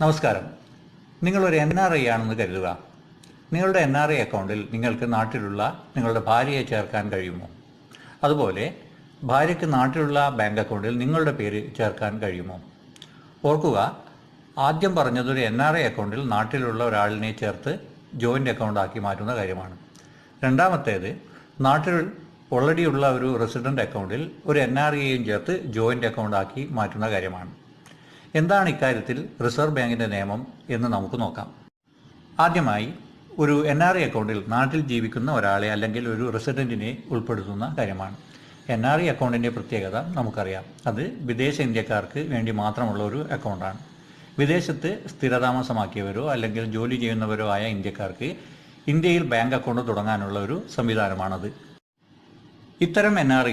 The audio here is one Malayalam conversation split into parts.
നമസ്കാരം. നിങ്ങളൊരു എൻ ആർ ഐ ആണെന്ന് കരുതുക. നിങ്ങളുടെ എൻ ആർ ഐ അക്കൗണ്ടിൽ നിങ്ങൾക്ക് നാട്ടിലുള്ള നിങ്ങളുടെ ഭാര്യയെ ചേർക്കാൻ കഴിയുമോ? അതുപോലെ ഭാര്യയ്ക്ക് നാട്ടിലുള്ള ബാങ്ക് അക്കൗണ്ടിൽ നിങ്ങളുടെ പേര് ചേർക്കാൻ കഴിയുമോ? ഓർക്കുക ആദ്യം പറഞ്ഞത് ഒരു എൻ ആർ ഐ അക്കൗണ്ടിൽ നാട്ടിലുള്ള ഒരാളിനെ ചേർത്ത് ജോയിന്റ് അക്കൗണ്ട് ആക്കി മാറ്റുന്ന കാര്യമാണ്. രണ്ടാമത്തേത് നാട്ടിൽ ഓൾറെഡി ഉള്ള ഒരു റെസിഡന്റ് അക്കൗണ്ടിൽ ഒരു എൻ ആർ ഐയും ചേർത്ത് ജോയിന്റ് അക്കൗണ്ട് ആക്കി മാറ്റുന്ന കാര്യമാണ്. എന്താണ് ഇക്കാര്യത്തിൽ റിസർവ് ബാങ്കിന്റെ നിയമം എന്ന് നമുക്ക് നോക്കാം. ആദ്യമായി ഒരു എൻ ആർ ഐ അക്കൗണ്ടിൽ നാട്ടിൽ ജീവിക്കുന്ന ഒരാളെ അല്ലെങ്കിൽ ഒരു റെസിഡന്റിനെ ഉൾപ്പെടുത്തുന്ന കാര്യമാണ്. എൻ ആർ ഐ അക്കൗണ്ടിന്റെ പ്രത്യേകത നമുക്കറിയാം. അത് വിദേശ ഇന്ത്യക്കാർക്ക് വേണ്ടി മാത്രമുള്ള ഒരു അക്കൗണ്ടാണ്. വിദേശത്ത് സ്ഥിരതാമസമാക്കിയവരോ അല്ലെങ്കിൽ ജോലി ചെയ്യുന്നവരോ ആയ ഇന്ത്യക്കാർക്ക് ഇന്ത്യയിൽ ബാങ്ക് അക്കൗണ്ട് തുടങ്ങാനുള്ള ഒരു സംവിധാനമാണത്. ഇത്തരം എൻ ആർ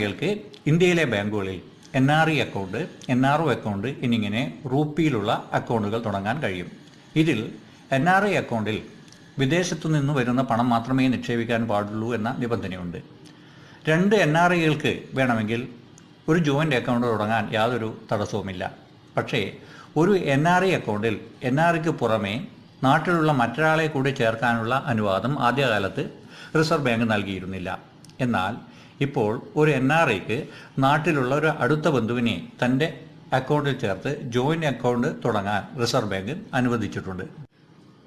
ഇന്ത്യയിലെ ബാങ്കുകളിൽ N R E account N R O account എന്നിങ്ങനെ റൂപ്പിയിലുള്ള അക്കൗണ്ടുകൾ തുടങ്ങാൻ കഴിയും. ഇതിൽ എൻ ആർ ഐ അക്കൗണ്ടിൽ വിദേശത്തു നിന്ന് വരുന്ന പണം മാത്രമേ നിക്ഷേപിക്കാൻ പാടുള്ളൂ എന്ന നിബന്ധനയുണ്ട്. രണ്ട് എൻ ആർ ഐകൾക്ക് വേണമെങ്കിൽ ഒരു ജോയിന്റ് അക്കൗണ്ട് തുടങ്ങാൻ യാതൊരു തടസ്സവുമില്ല. പക്ഷേ ഒരു എൻ ആർ ഐ അക്കൗണ്ടിൽ എൻ ആർ ഐക്ക് പുറമെ നാട്ടിലുള്ള മറ്റൊരാളെ കൂടി ചേർക്കാനുള്ള അനുവാദം ആദ്യകാലത്ത് റിസർവ് ബാങ്ക് നൽകിയിരുന്നില്ല. എന്നാൽ ഇപ്പോൾ ഒരു എൻ ആർ ഐക്ക് നാട്ടിലുള്ള ഒരു അടുത്ത ബന്ധുവിനെ തന്റെ അക്കൗണ്ടിൽ ചേർത്ത് ജോയിന്റ് അക്കൗണ്ട് തുടങ്ങാൻ റിസർവ് ബാങ്ക് അനുവദിച്ചിട്ടുണ്ട്.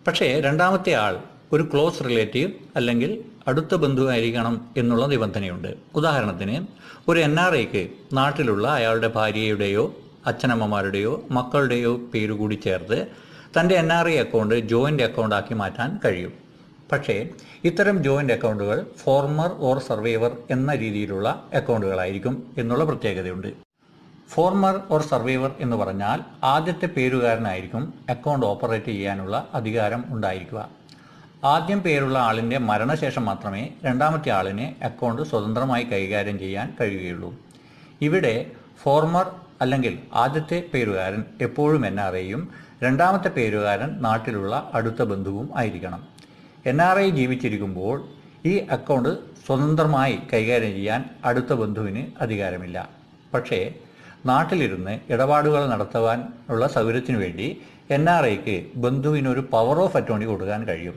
പക്ഷേ രണ്ടാമത്തെ ആൾ ഒരു ക്ലോസ് റിലേറ്റീവ് അല്ലെങ്കിൽ അടുത്ത ബന്ധുവായിരിക്കണം എന്നുള്ള നിബന്ധനയുണ്ട്. ഉദാഹരണത്തിന് ഒരു എൻ ആർ ഐക്ക് നാട്ടിലുള്ള അയാളുടെ ഭാര്യയുടെയോ അച്ഛനമ്മമാരുടെയോ മക്കളുടെയോ പേര് കൂടി ചേർത്ത് തന്റെ N R I account joint account ആക്കി മാറ്റാൻ കഴിയും. പക്ഷേ ഇത്തരം ജോയിന്റ് അക്കൗണ്ടുകൾ ഫോർമർ ഓർ സർവൈവർ എന്ന രീതിയിലുള്ള അക്കൗണ്ടുകളായിരിക്കും എന്നുള്ള പ്രത്യേകതയുണ്ട്. ഫോർമർ ഓർ സർവൈവർ എന്ന് പറഞ്ഞാൽ ആദ്യത്തെ പേരുകാരനായിരിക്കും അക്കൗണ്ട് ഓപ്പറേറ്റ് ചെയ്യാനുള്ള അധികാരം ഉണ്ടായിരിക്കുക. ആദ്യം പേരുള്ള ആളിന്റെ മരണശേഷം മാത്രമേ രണ്ടാമത്തെ ആളിനെ അക്കൗണ്ട് സ്വതന്ത്രമായി കൈകാര്യം ചെയ്യാൻ കഴിയുകയുള്ളൂ. ഇവിടെ ഫോർമർ അല്ലെങ്കിൽ ആദ്യത്തെ പേരുകാരൻ എപ്പോഴും എൻ ആർ രണ്ടാമത്തെ പേരുകാരൻ നാട്ടിലുള്ള അടുത്ത ബന്ധുവും ആയിരിക്കണം. എൻ ആർ ഐ ജീവിച്ചിരിക്കുമ്പോൾ ഈ അക്കൗണ്ട് സ്വതന്ത്രമായി കൈകാര്യം ചെയ്യാൻ അടുത്ത ബന്ധുവിന് അധികാരമില്ല. പക്ഷേ നാട്ടിലിരുന്ന് ഇടപാടുകൾ നടത്തുവാൻ ഉള്ള സൗകര്യത്തിനു വേണ്ടി എൻ ആർ ഐക്ക് ബന്ധുവിനൊരു പവർ ഓഫ് അറ്റോണി കൊടുക്കാൻ കഴിയും.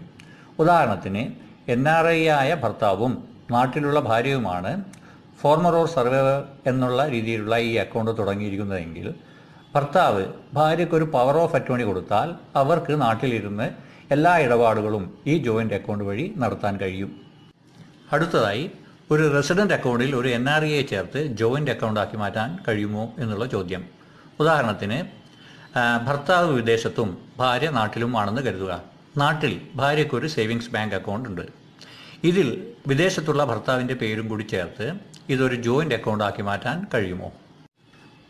ഉദാഹരണത്തിന് എൻ ആർ ഐ ആയ ഭർത്താവും നാട്ടിലുള്ള ഭാര്യയുമാണ് ഫോർമർ ഓർ സർവേവർ എന്നുള്ള രീതിയിലുള്ള ഈ അക്കൗണ്ട് തുടങ്ങിയിരിക്കുന്നതെങ്കിൽ ഭർത്താവ് ഭാര്യയ്ക്ക് ഒരു പവർ ഓഫ് അറ്റോണി കൊടുത്താൽ അവർക്ക് നാട്ടിലിരുന്ന് എല്ലാ ഇടപാടുകളും ഈ ജോയിന്റ് അക്കൗണ്ട് വഴി നടത്താൻ കഴിയും. അടുത്തതായി ഒരു റെസിഡന്റ് അക്കൗണ്ടിൽ ഒരു എൻ ആർ ഇയെ ചേർത്ത് ജോയിന്റ് അക്കൗണ്ട് ആക്കി മാറ്റാൻ കഴിയുമോ എന്നുള്ള ചോദ്യം. ഉദാഹരണത്തിന് ഭർത്താവ് വിദേശത്തും ഭാര്യ നാട്ടിലും ആണെന്ന് കരുതുക. നാട്ടിൽ ഭാര്യയ്ക്ക് ഒരു സേവിങ്സ് ബാങ്ക് അക്കൗണ്ട് ഉണ്ട്. ഇതിൽ വിദേശത്തുള്ള ഭർത്താവിന്റെ പേരും കൂടി ചേർത്ത് ഇതൊരു ജോയിന്റ് അക്കൗണ്ട് ആക്കി മാറ്റാൻ കഴിയുമോ?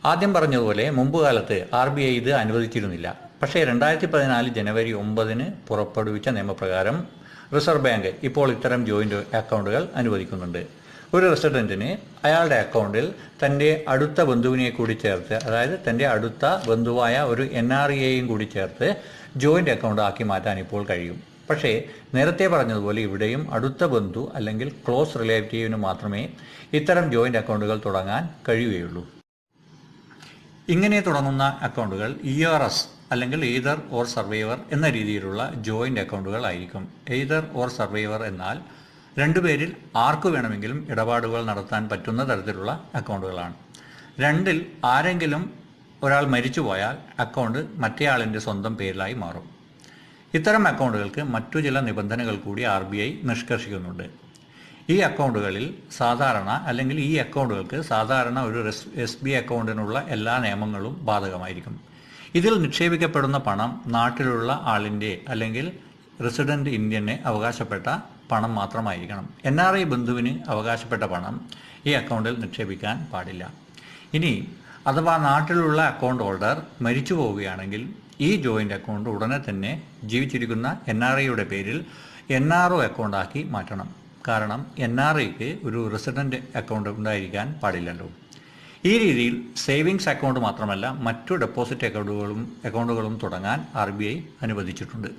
ആദ്യം പറഞ്ഞതുപോലെ മുമ്പ് കാലത്ത് ആർ ബി ഐ ഇത് അനുവദിച്ചിരുന്നില്ല. പക്ഷേ രണ്ടായിരത്തി പതിനാല് ജനുവരി ഒമ്പതിന് പുറപ്പെടുവിച്ച നിയമപ്രകാരം റിസർവ് ബാങ്ക് ഇപ്പോൾ ഇത്തരം ജോയിന്റ് അക്കൗണ്ടുകൾ അനുവദിക്കുന്നുണ്ട്. ഒരു റെസിഡന്റിന് അയാളുടെ അക്കൗണ്ടിൽ തന്റെ അടുത്ത ബന്ധുവിനെ കൂടി ചേർത്ത് അതായത് തന്റെ അടുത്ത ബന്ധുവായ ഒരു എൻ ആർ ഇയെയും കൂടി ചേർത്ത് ജോയിന്റ് അക്കൗണ്ട് ആക്കി മാറ്റാൻ ഇപ്പോൾ കഴിയും. പക്ഷേ നേരത്തെ പറഞ്ഞതുപോലെ ഇവിടെയും അടുത്ത ബന്ധു അല്ലെങ്കിൽ ക്ലോസ് റിലേറ്റീവിന് മാത്രമേ ഇത്തരം ജോയിന്റ് അക്കൗണ്ടുകൾ തുടങ്ങാൻ കഴിയുകയുള്ളൂ. ഇങ്ങനെ തുടങ്ങുന്ന അക്കൗണ്ടുകൾ ഇ ആർ എസ് അല്ലെങ്കിൽ എയ്തർ ഓർ സർവൈവർ എന്ന രീതിയിലുള്ള ജോയിന്റ് അക്കൗണ്ടുകൾ ആയിരിക്കും. എയ്തർ ഓർ സർവൈവർ എന്നാൽ രണ്ടുപേരിൽ ആർക്ക് വേണമെങ്കിലും ഇടപാടുകൾ നടത്താൻ പറ്റുന്ന തരത്തിലുള്ള അക്കൗണ്ടുകളാണ്. രണ്ടിൽ ആരെങ്കിലും ഒരാൾ മരിച്ചു പോയാൽ അക്കൗണ്ട് മറ്റേയാളിന്റെ സ്വന്തം പേരിലായി മാറും. ഇത്തരം അക്കൗണ്ടുകൾക്ക് മറ്റു ചില നിബന്ധനകൾ കൂടി ആർ നിഷ്കർഷിക്കുന്നുണ്ട്. ഈ അക്കൗണ്ടുകളിൽ സാധാരണ അല്ലെങ്കിൽ ഈ അക്കൗണ്ടുകൾക്ക് സാധാരണ ഒരു എസ് ബി അക്കൗണ്ടിനുള്ള എല്ലാ നിയമങ്ങളും ബാധകമായിരിക്കും. ഇതിൽ നിക്ഷേപിക്കപ്പെടുന്ന പണം നാട്ടിലുള്ള ആളിന്റെ അല്ലെങ്കിൽ റെസിഡന്റ് ഇന്ത്യനെ അവകാശപ്പെട്ട പണം മാത്രമായിരിക്കണം. എൻ ആർ ഐ ബന്ധുവിന് അവകാശപ്പെട്ട പണം ഈ അക്കൗണ്ടിൽ നിക്ഷേപിക്കാൻ പാടില്ല. ഇനി അഥവാ നാട്ടിലുള്ള അക്കൗണ്ട് ഹോൾഡർ മരിച്ചു പോവുകയാണെങ്കിൽ ഈ ജോയിന്റ് അക്കൗണ്ട് ഉടനെ തന്നെ ജീവിച്ചിരിക്കുന്ന എൻ ആർ ഐയുടെ പേരിൽ എൻ ആർ ഒ അക്കൗണ്ടാക്കി മാറ്റണം. കാരണം എൻ ആർ ഐക്ക് ഒരു റെസിഡന്റ് അക്കൗണ്ട് ഉണ്ടായിരിക്കാൻ പാടില്ലല്ലോ. ഈ രീതിയിൽ സേവിങ്സ് അക്കൗണ്ട് മാത്രമല്ല മറ്റു ഡെപ്പോസിറ്റ് അക്കൗണ്ടുകളും അക്കൗണ്ടുകളും തുടങ്ങാൻ ആർ ബി ഐ അനുവദിച്ചിട്ടുണ്ട്.